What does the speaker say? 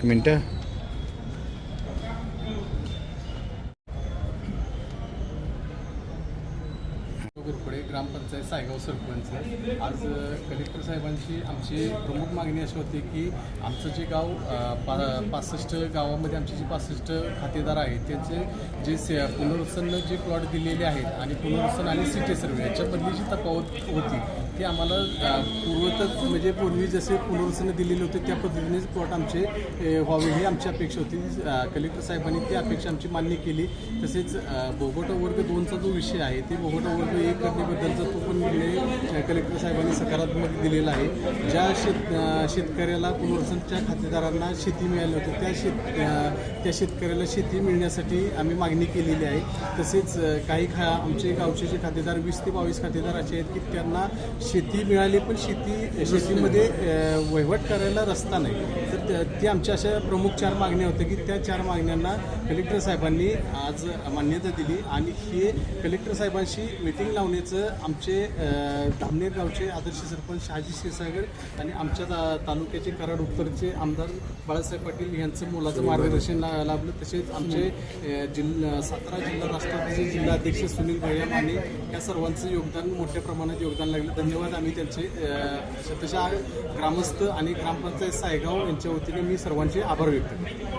एक ग्रामपंचायत सायगाव सरपंच. आज कलेक्टर साहेबांची आमची प्रमुख मागणी अशी होती की आमचं जे गाव पा पासष्ट गावामध्ये आमचे जे पासष्ट खातेदार आहेत त्यांचे जे से पुनर्वसन जे प्लॉट दिलेले आहेत आणि पुनर्वसन आणि सिटी सर्वे याच्यामधली जी तफावत होती ती आम्हाला पूर्वतच म्हणजे पूर्वी जसे पुनर्वसन दिलेले होते त्या पद्धतीनेच प्लॉट आमचे व्हावे ही आमची अपेक्षा होती. कलेक्टर साहेबांनी ती अपेक्षा आमची मान्य केली. तसेच बोगोटा वर्ग दोनचा जो विषय आहे ते बोगोटा वर्ग एक करण्याबद्दलचा तो पण निर्णय कलेक्टर साहेबांनी सकारात्मक दिलेला आहे. ज्या शेत शेतकऱ्याला पुनर्वसनच्या खातेदारांना शेती मिळाली होती त्या शेत त्या शेतकऱ्याला शेती मिळण्यासाठी आम्ही मागणी केलेली आहे. तसेच काही खा आमचे गावचे जे खातेदार वीस ते बावीस खातेदार असे आहेत की त्यांना शेती मिळाली पण शेती शेतीमध्ये वहिवट करायला रस्ता नाही. तर त्या- ती आमच्या अशा प्रमुख चार मागण्या होत्या की त्या चार मागण्यांना कलेक्टर साहेबांनी आज मान्यता दिली आणि हे कलेक्टर साहेबांशी मिटिंग लावण्याचं आमचे धामनेर गावचे आदर्श सरपंच शहाजी क्षीरसागर आणि आमच्या ता- तालुक्याचे कराड उत्तरचे आमदार बाळासाहेब पाटील यांचं मोलाचं मार्गदर्शन ला- लाभलं. तसेच आमचे जिल्हा सातारा जिल्हा राष्ट्रवादीचे जिल्हाध्यक्ष सुनील भैया माने या सर्वांचं योगदान मोठ्या प्रमाणात योगदान लागलं. धन्यवाद. आम्ही त्यांचे अ, तशा ग्रामस्थ आणि ग्रामपंचायत सायगाव यांच्या वतीने मी सर्वांचे आभार व्यक्त करतो.